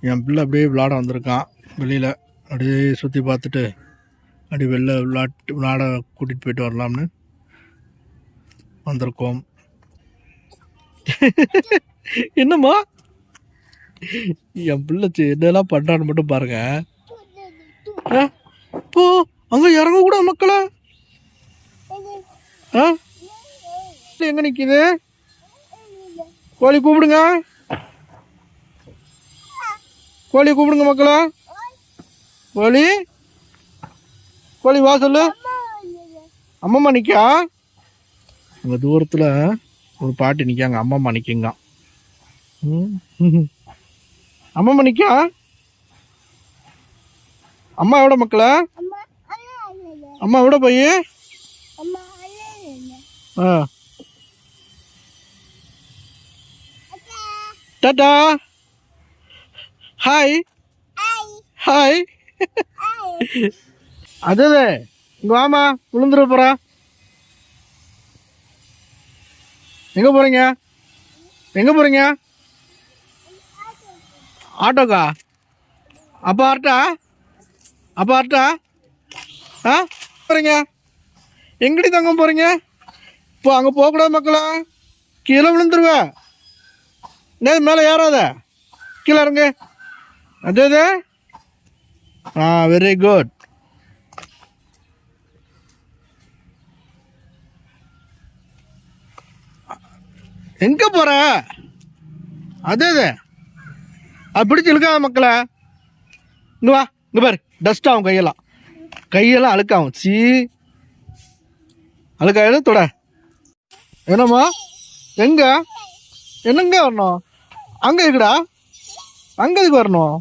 என் பிள்ளை அப்படியே விளாட வந்திருக்கான் வெளியில். அப்படியே சுற்றி பார்த்துட்டு அப்படியே வெளில விளாட்டு விளாட கூட்டிகிட்டு போயிட்டு வரலாம்னு வந்திருக்கோம். என்னம்மா? என் பிள்ளை சி- என்னெல்லாம் பண்ணுறான்னு மட்டும் பாருங்க. ஆ? போ அங்கே இறங்க கூட மக்களை. ஆ? எங்கே நிற்கிது கோழி கூப்பிடுங்க. கோழி கூப்பிடுங்க மக்களா. கோழி. கோழி வா சொல்லு. அம்மம்மா நிற்கா அங்கே தூரத்தில் ஒரு பாட்டி நிற்காங்க அம்மம்மா நிற்குங்க அம்மம்மா நிற்கா அம்மா எவ்வளோ மக்களா? அம்மா எவ்வளோ போய்? ஆ. டாடா ஹாய் ஹாய் அது இங்க வாமா விழுந்துட போறா. எங்க போறீங்க? எங்க போறீங்க? ஆட்டோக்கா? அப்பா ஆட்டா அப்பா ஆட்டா ஆ போறீங்க. எங்கடி தங்க போறீங்க? இப்போ அங்கே போகக்கூடாது மக்களா. கீழே விழுந்துருவ டே மேலே ஏறாத. கீழே இறங்கு. அது ஆ வெரி குட் எங்க போற? அது அது அது பிடிச்சி இழுக்காத மக்களே. இங்க வா இங்க பாரு. டஸ்ட் ஆகும் கையெல்லாம். கையெல்லாம் அழுக்காகும். சீ. அழுக்காயிடும் தொட. என்னம்மா? எங்க? என்னங்க வரணும்? அங்க இருக்குடா. அங்கே இதுக்கு வரணும்?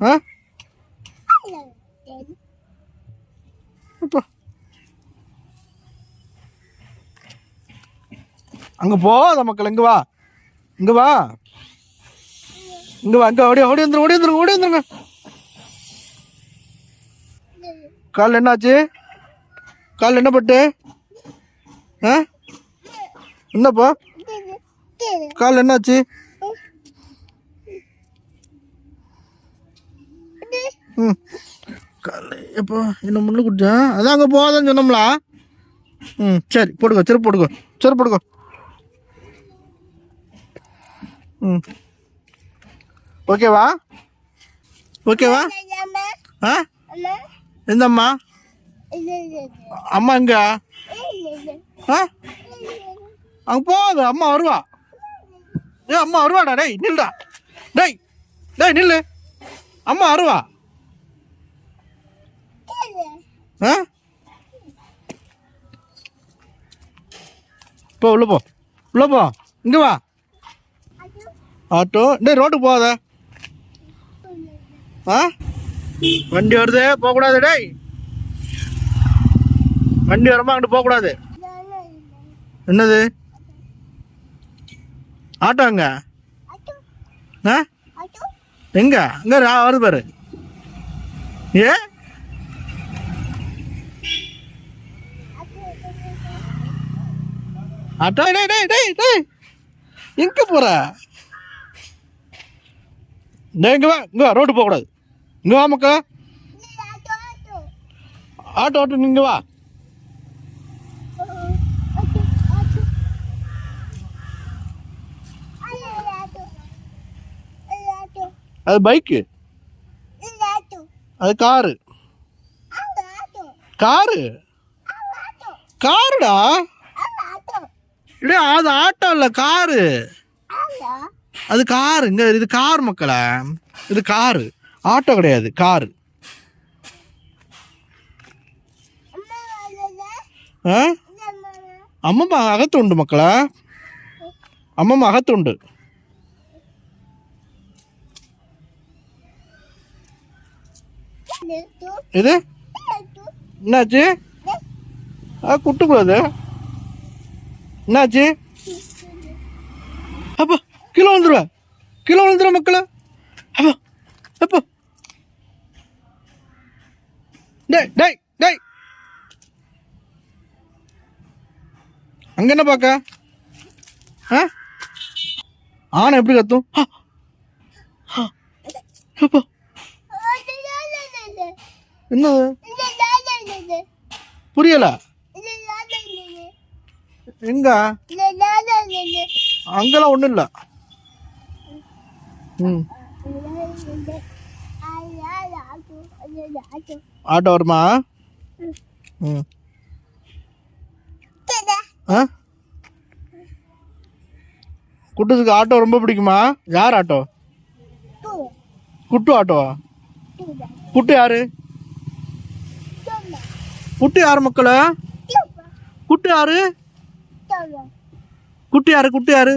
ஆ? இப்போ போகாத மக்கள். இங்கே வா. இங்கே வா. இங்கே வா இங்கே ஓடி ஓடி வந்துருங்க ஓடி வந்துருங்க ஓடி வந்துருங்க. கால் என்னாச்சு? கால் என்ன பட்டு? ஆ? என்னப்பா? கால் என்னாச்சு ம் கால் எப்போ என்ன முள்ளு குடிச்சேன் அதான் அங்கே போகாதன்னு சொன்னோம்லா. ம் சரி போட்டுக்கோ சரி போட்டுக்கோ சரி போட்டுக்கோ. ம். ஓகேவா? ஓகேவா? ஆ? எந்தம்மா? அம்மா எங்க? ஆ? அங்கே போகாது அம்மா வருவா. ஏ அம்மா வருவாடா டேய் நில்டா. டேய் டேய் நில்லு. அம்மா வருவா. ஆ? போ உள்ள போ. உள்ள போ. இங்க வா. ஆட்டோ. டேய் ரோட்டுக்கு போகாத. ஆ? வண்டி வருது. போகக்கூடாது டேய். வண்டி வருமா அங்கிட்டு போகக்கூடாது. என்னது? ஆட்டோ அங்க ஆ? எங்க? அங்க வருது பாரு. ஏ? ஆட்டோ டேய் டேய் டேய் டேய் எங்க போற? டேய் இங்க வா இங்க ரோடு போக கூடாது இங்க வா மக்கா. ஆட்டோ ஆட்டோ நீங்க வா. அது பைக்கு அது காரு காரு காருடா இல்லையா அது ஆட்டோ இல்லை காரு அது காரு இங்க இது கார் மக்களே. இது காரு ஆட்டோ கிடையாது காரு ஆ? அம்மம்மா அகத்துண்டு மக்களே. அம்மம்மா அகத்துண்டு. இது? என்னாச்சு? ஆ குட்டுக்கூடாது என்னாச்சு? அப்பா கீழே வந்துருவ கீழே வந்துடுவ மக்களே. அப்பா அப்பா. டேய் டேய் டேய். அங்க என்ன பார்க்க? ஆ? ஆனை எப்படி கத்தும். அப்பா. என்னது? புரியல. எங்க? அங்கெல்லாம் ஒண்ணும் இல்ல. ம். ஆட்டோ வருமா? ம். ஆ? ஆட்டோ ரொம்ப பிடிக்குமா? யார் ஆட்டோ? குட்டு ஆட்டோவா? குட்டு யாரு? குட்டு யாரு மக்கள? குட்டு யாரு? குட்டு யாரு குட்டு யாரு